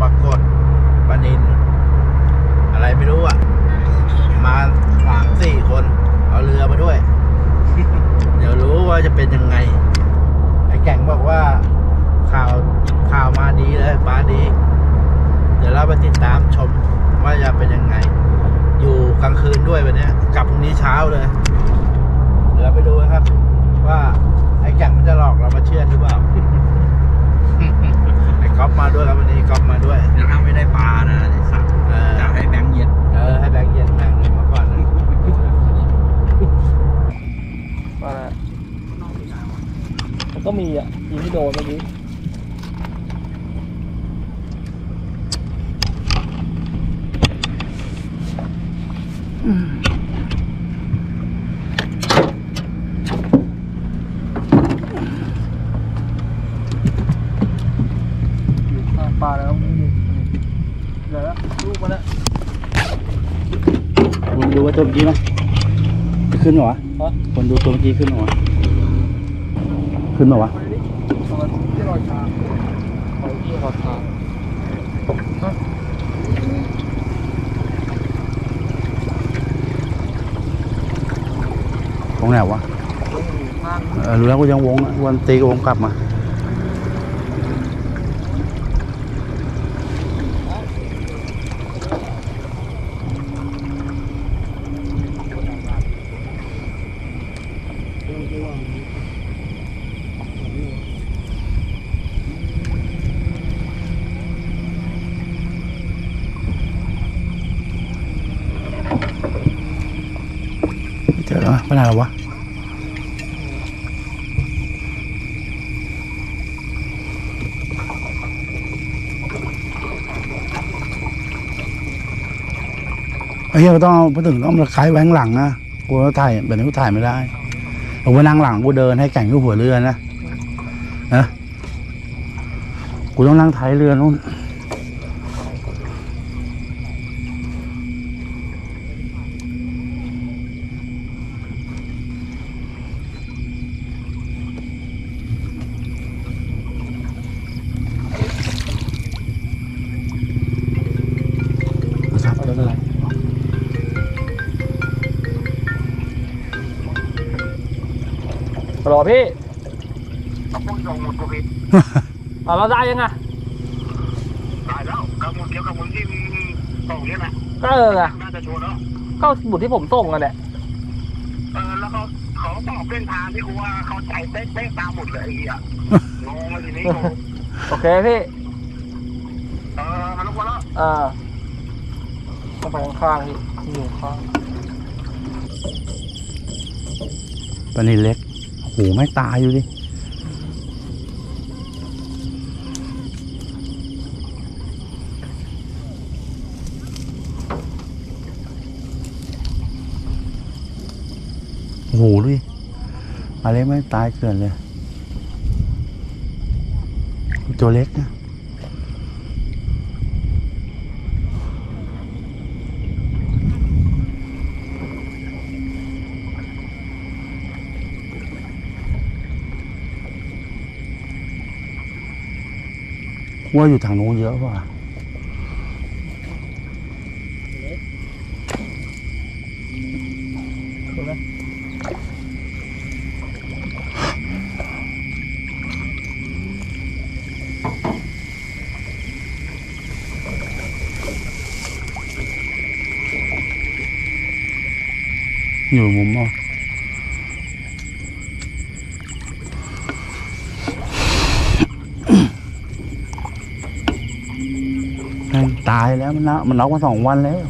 ปรากฏปนิน อะไรไม่รู้อะ มาสามสี่คน เอาเรือมาด้วย เดี๋ยวรู้ว่าจะเป็นยังไง ไอ้แก่งบอกว่าข่าวข่าวมาดีเลยมาดี เดี๋ยวเราไปติดตามชมว่าจะเป็นยังไง อยู่กลางคืนด้วยวันนี้กลับพรุ่งนี้เช้าเลย เดี๋ยวไปดูนะครับ ว่าไอ้แก่งมันจะหลอกเรามาเชื่อหรือเปล่า ก๊อฟมาด้วยครับวันนี้ก๊อฟมาด้วยแล้วถ้าไม่ได้ปลานะไอ้สัตว์เออจะให้แบงค์เย็นเออให้แบงค์เย็นแบงค์หนึ่งมาก่อนนะมาแล้วมันก็มีอะยิงที่โดนเมื่อกี้อยู่ข้างปลาแล้วนี่ดิเดี๋ยวนะลูก มาแล้วคุณดูว่าตัวเมื่อกี้ไหมจะขึ้นเหรอวะฮะคนดูตัวเมื่อกี้ขึ้นเหรอวะขึ้นเหรอวะมาดิตอนที่รอยทางรอยที่รอยทางตรงไหนวะข้างเออรู้แล้วกูยังวงอะวันตีก็วงกลับมา เจอแล้ววะไปไหนแล้ววะไอ้เหี้ยต้องเอาพอถึงต้องมาคล้ายแหวงหลังนะกูถ่ายแบบนี้กูถ่ายไม่ได้ผมไปนั่งหลังกูเดินให้แข่งอยู่หัวเรือนะนะกูต้องนั่งท้ายเรือนู้น เป็นไรรอพี่เขาพูดตรงหมดกูผิดอะเราได้ยังไงตายแล้วกับมึงเดียวกับมึงที่มึงส่งเนี่ยแหละก็เออไงน่าจะชัวร์แล้วก็บุตรที่ผมส่งกันแหละเออแล้วเขาเขาบอกเส้นทางที่กูว่าเขาใจเป๊ะเป๊ะตามหมดเลยไอ้เหี้ยงงเลยทีนี้กูโอเคพี่เออฮัลโหลวะแล้วอ่า ต้องไปข้างๆพี่อยู่ข้างปลานินเล็กโหไม่ตายอยู่ดิโอ้โหดูดิปลาเล็กไม่ตายเกินเลย ตัวเล็กนะ ว่าอยู่ทางโน้นเยอะป่ะถูกไหมอยู่มุมอะแม่งตายแล้วมันนะมันน็อกมาสองวันแล้ว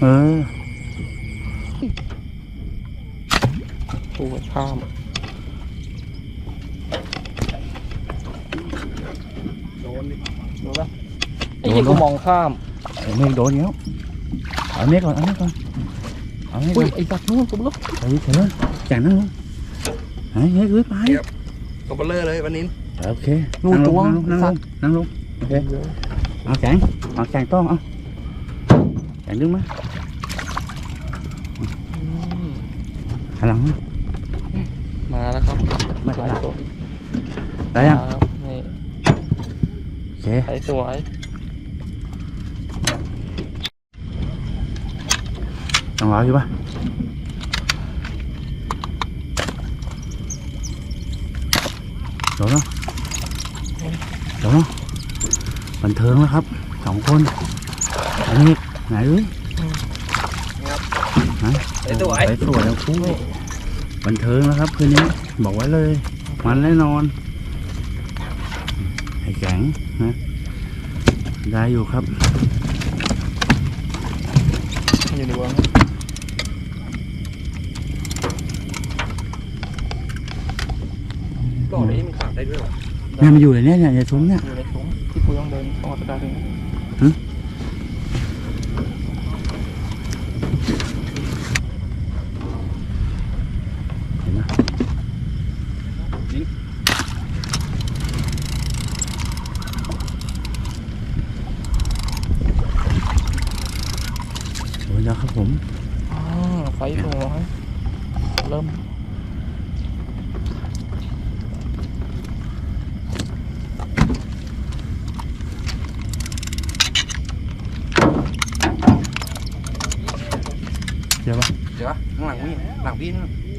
เออตัวข้ามโดนดิโดนปะไอ้เหี้ยโดนกูปะมองข้ามไอ้เมฆโดนเงี้ยเอาเมฆก่อนเอาเมฆก่อนเอาเมฆก่อุ้อยนไอ้สัตว์นู่นกูไม่รู้ไปเฉยแข่งนั่งลงไอ้เฮ้ยเอ้ยไป ตัวเบลเลอร์เลยวันนี้ โอเคนั่งลงนั่งลงนั่งลง โอเคเอาแข่งเอาแข่งต้องเอาแข่งดึงมาหันหลังมา มาแล้วครั บไม่หหัลานยหลังตัวได้ยังครับนี่โอเคใสสวยต้องรออยู่ปะเดี๋ยวเนาะเดี๋ยวเนาะไปบันเทิงแล้วครับสองคนอันนี้ไหนเลยฮะไอ้ตัวไอ้ไปสวยทั้งคู่บันเทิงแล้วครับคืนนี้บอกไว้เลย มันแน่นอนไอ้แข็งนะได้อยู่ครับอยู่ในวงก่อนนี้มันขาดได้ด้วยเหรอเนี่ยมันอยู่ในเนี้ยเนี่ยในซุ้มเนี่ย อยู่ในถุงที่กูต้องเดินต้องอัตราถึงเห็นไหมโอ้ยแล้วครับผมอ๋อไฟสูงร้อยเริ่ม เดี๋ยวปะ เดี๋ยวข้าง หลังพี่หลังพี่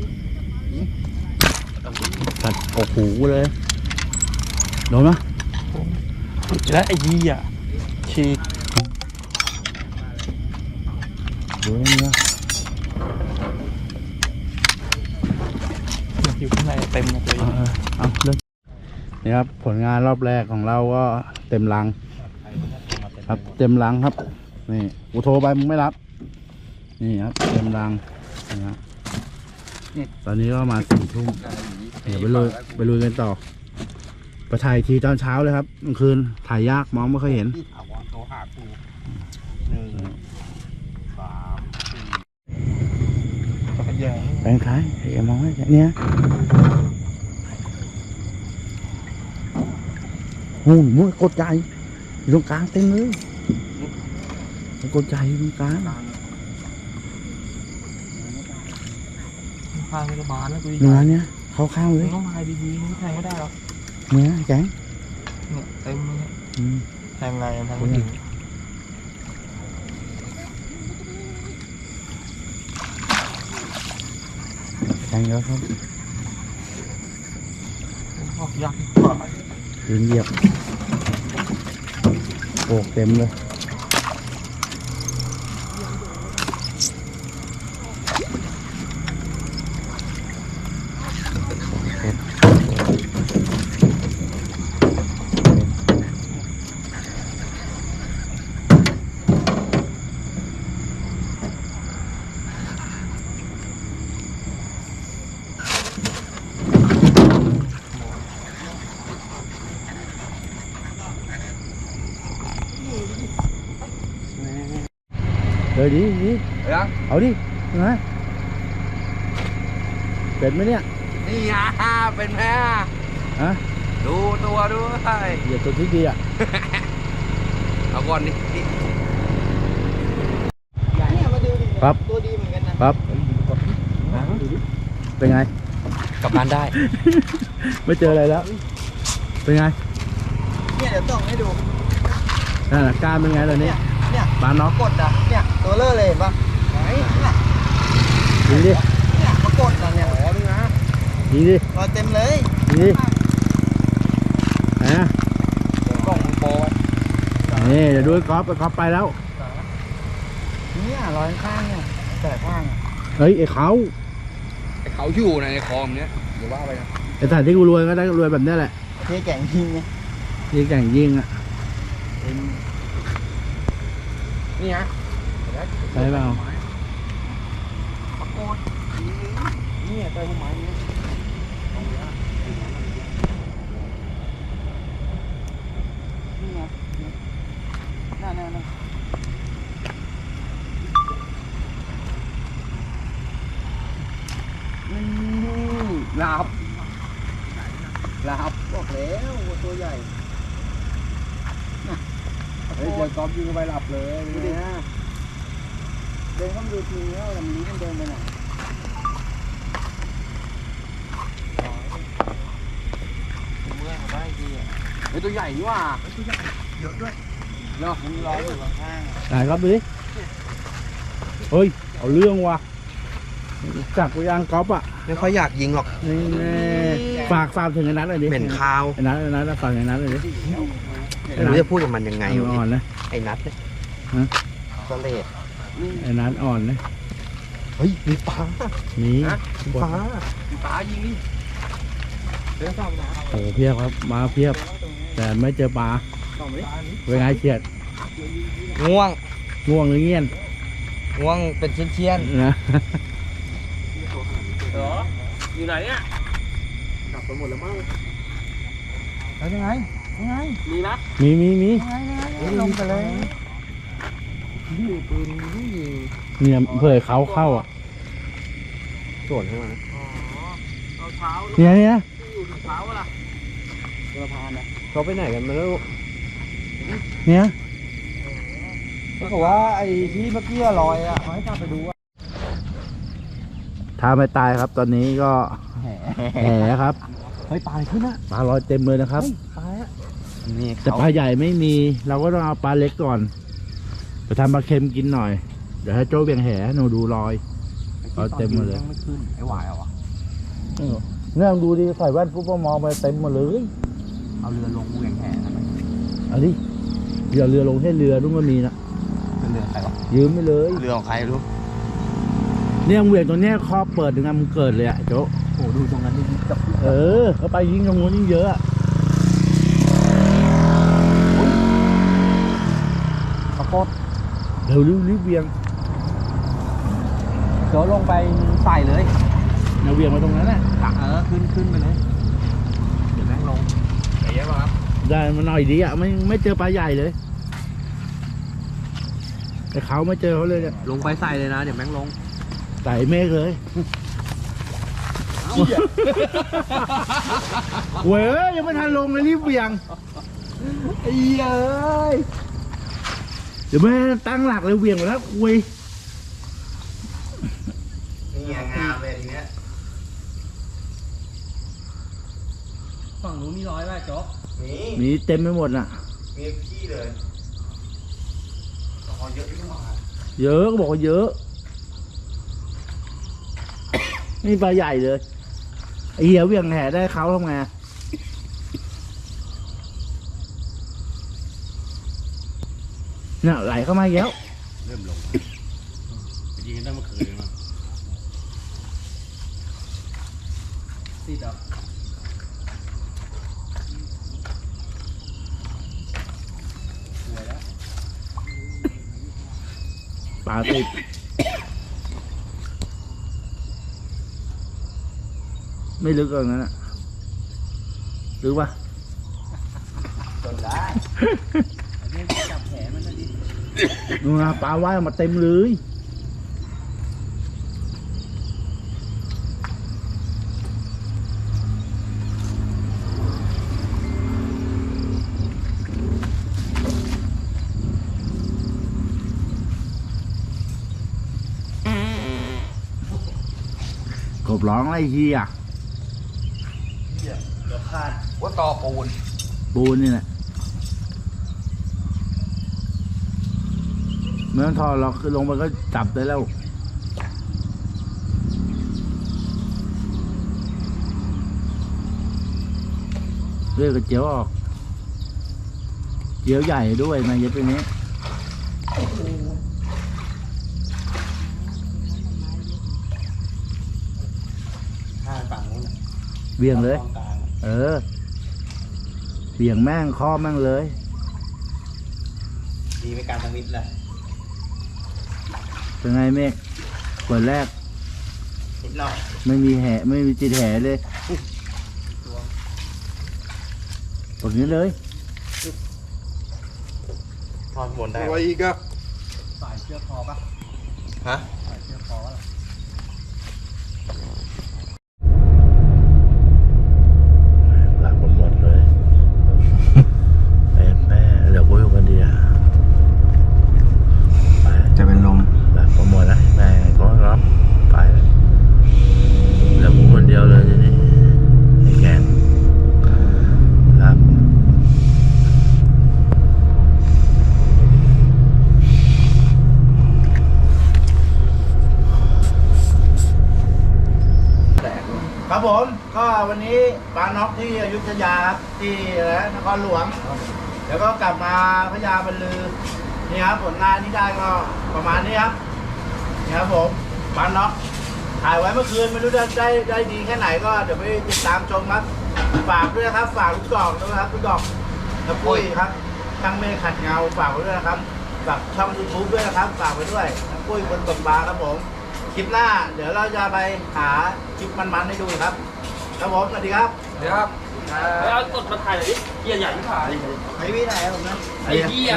นั่นตัดกกหูเลยโดนปะและไอ้ยี่อะฉีกโดนเนี้ยอยู่ข้างในเต็มเลยตัวเออเออเอาเลิกนี่ครับผลงานรอบแรกของเราก็เต็มรัง ครับเต็มรังครับ นี่กูโทรไปมึงไม่รับ นี่ครับเต็มรังนะฮะ ตอนนี้ก็มาสี่ทุ่มเดี๋ยวไปลุยไปลุยกันต่อไปถ่ายทีตอนเช้าเลยครับกลางคืนถ่ายยากมองไม่ค่อยเห็นที่ถาวรโทรหากูหนึ่งสามจักรยานแปลงท้ายไอ้มองให้เนี่ยโอ้โหมึงกดใจอยู่ตรงกลางเต็มเลยมันกดใจอยู่ตรงกลาง พาไปโรงพยาบาลแล้วกูดีเนื้อเนี่ยเข้าข้างเลมึยงต้องพายดีๆมึงแทงไม่ได้หรอกเนื้อแข็งเนี่ยเต็มเลยเนี่ยอืมแทงไงแทงไม่ถึงแข็งแล้วครับออกยากกว่ายืนเหยียบโอกเต็มเลย เลยดีดีเดี๋ยวเอาดินะเป็ดไหมเนี่ย นี่อะเป็นแพ้ฮะดูตัวด้วยเหยียบตัวที่ดีอะ เอาก่อนดิดิเนี่ยมาดูดิครับตัวดีเหมือนกันนะครับ เป็นไง กลับบ้านได้ ไม่เจออะไรแล้ว เป็นไง เนี่ยเดี๋ยวต้องให้ดูนั่นน่ะการเป็นไงเลยเนี่ย เนี่ยปลาน็อกกดอะเนี่ยตัวเลอะเลยเห็นปะไหนเนี่ยยิงดิเนี่ยมากดอะเนี่ยอ๋อนี่นะยิงดิรอยเต็มเลยยิงดิไหนอะกล้องมึงโปรไว้นี่เดี๋ยวดูไอ้ก๊อฟไอ้ก๊อฟไปแล้วเนี่ยรอยข้างเนี่ยแต่ข้างอะเฮ้ยไอ้เขาไอ้เขาอยู่ในคลองเนี้ยเดี๋ยวว่าไปนะไอ้สัตว์ที่กูรวยก็ได้รวยแบบเนี้ยแหละเทแก่งยิงไงยิงแข่งยิงอะ นี่ฮะใช่เปล่าเนี่ยใต้ต้นไม้เนี่ยนี่ไงนั่นนั่นนั่นหลับหลับบอกแล้ววัวตัวใหญ่ เฮ้ยเจอกอล์ฟยิงเข้าไปหลับเลยดูดิเดินเข้ามาดูทีแล้วลำนี้มันเดินไปไหนเมื่อได้ดีอะเฮ้ยตัวใหญ่นี่หว่าเยอะด้วยเนาะมันร้อยอยู่ข้างไหนครับดิเฮ้ยเอาเรื่องว่ะจักรยานก๊อฟอะไม่ค่อยอยากยิงหรอกนี่ฝากฝากถึงไอ้นัทเลยดิเหม็นคาวไอ้นัทไอ้นัทฝากไอ้นัทเลยดิ ไม่รู้จะพูดกับมันยังไงวะอ่อนนะไอ้นัทเนี่ยฮะสเลดไอ้นัดอ่อนนะเฮ้ยมีปลามีมีปลาปลายิงดิเดี๋ยวส่องนะโอ้เพียบครับมาเพียบ แต่ไม่เจอปลาส่องดิเป็นไงเฉียดง่วงง่วงหรือเงี้ยนง่วงเป็นเชี่ยนนะเหรออยู่ไหนเนี่ยๆกลับไปหมดแล้วมั้งแล้วยังไงยัง ไงมีนะมีมีมีลงไปเลยนี่ปืนนี่เนี่ยเผื่อเขาเข้าอะส่วนข้างหลังอ๋อเอาเท้าเนี่ยเนี่ยที่อยู่ถึงเท้าล่ะเรือพานนะเขาไปไหนกันไม่รู้เนี่ยเขาบอกว่าไอ้ที่เมื่อกี้ลอยอะเขาให้กลับไปดูอะถ้าไม่ตายครับ ตอนนี้ก็แหครับเฮ้ยปลาอะไรขึ้นอะปลาลอยเต็มเลยนะครับปลาอะ นี่แต่เขาปลาใหญ่ไม่มี เราก็ต้องเอาปลาเล็กก่อนไปทำปลาเค็มกินหน่อย เดี๋ยวให้โจ้เบียงแหหนูดูรอยเอาเต็มหมดเลยไม่ขึ้นไอ้หวายเอาอะเนี่ยดูดิใส่แว่นปุ๊บก็มองไปเต็มหมดเลย เอาเรือลงเวียงแห่ทำไมเอาดิเดี๋ยวเรือลงให้เรือนุ่งก็มีนะเป็นเรือใครวะยืมไปเลย เรือของใครรู้เนี่ยเหวียงตัวเนี้ยครอบเปิดถึงงมันเกิดเลยอะโจโอ้ดูตรงนั้นนี่จับเออเขาไปยิงตรงนู้นยิ่งเยอะ อะข้าวโพดเร็วรีบรีบเวียงเดี๋ยวลงไปใส่เลยเนี่ยเวียงมาตรงนั้นแหละเออขึ้นขึ้นไปเลยเดี๋ยวแม่งลงไอ้เยอะป่ะครับได้มาหน่อยดีอะไม่ไม่เจอปลาใหญ่เลย แต่เขาไม่เจอเขาเลยเนี่ยลงไปใส่เลยนะเดี๋ยวแม่งลงใส่เมฆเลยเว้ยยังไม่ทันลงเลยรีบเวียงไอ้เอ้ย เดี๋ยวไม่ตั้งหลักเลยเวียงหมดแล้วคุยนี่ไงงามเลยทีเนี้ยฝั่งนู้นมีร้อยไหมโจ๊กมีมีเต็มไปหมดน่ะ มีพี่เลยขอเยอะที่ว่าเยอะก็บอกว่าเยอะ นี่ปลาใหญ่เลยไอ้เหี้ยเวียงแห่ได้เขาทำไง อะเนี่ยไหลเข้ามาอีกแล้วเริ่มลงยิงกันตั้งเมื่อคืนเลยมั้งติดอะปลาติดไม่ลึกกว่านั้นอะลึกปะจนได้ อันนี้จับแผลมันนะดิ นู่นนะปลาว่ายออกมาเต็มเลยกบร้องไรเฮียเดี๋ยวคาดว่าต่อปูน ปูนนี่แหละ ไม่ต้องทอดหรอกคือลงไปก็จับได้แล้วเลือกกระเจียวออก เจียวใหญ่ด้วยนะเย็บไปนี้ข้างฝั่งนู้นน่ะเบี่ยงเลยตรงกลางเออเบี่ยงแม่งคอแม่งเลย ดีไม่การทมิตรเลย เป็นไงเมฆเปิดแรก นิดหน่อยไม่มีแหไม่มีจิตแหเลยตรงนี้เลยทอดบนได้อะไรอีกอะสายเชือกคอปะฮะ สายเชือกคอปะ หลักหมดเลยแม่แม่เดี๋ยวกูอยู่กันดีอะไป จะเป็นลม หลักหมดแล้วแม่ก็รับไปเหลือกูคนเดียวเลยทีนี้ไอ้แกนครับ ครับผมก็วั น็อกที่อยุธยาครับที่อะไรนะนครหลวง แล้วก็กลับมาพญาบรรลือนี่ครับผลงานที่ได้ก็ประมาณนี้ครับนี่ครับผมบันเนาะถ่ายไว้เมื่อคืนไม่รู้จะได้ได้ดีแค่ไหนก็เดี๋ยวไปติดตามชมครับฝากด้วยนะครับ ฝากลูกดอกด้วยนะครับลูกดอกน้ำปุ้ยครับช่างเมฆขัดเงาฝากไว้ด้วยนะครับฝากช่องยูทูบด้วยนะครับฝากไว้ด้วยน้ำปุ้ยคนตกปลาครับผมคลิปหน้า เดี๋ยวเราจะไปหาคลิปมันๆให้ดูครับครับผมสวัสดีครับ เดี๋ยวครับไปเอากดมาถ่ายหน่อยดิเกียร์ใหญ่ที่ถ่าย ไอ้พี่ไหนผมนะ ไอ้เหี้ย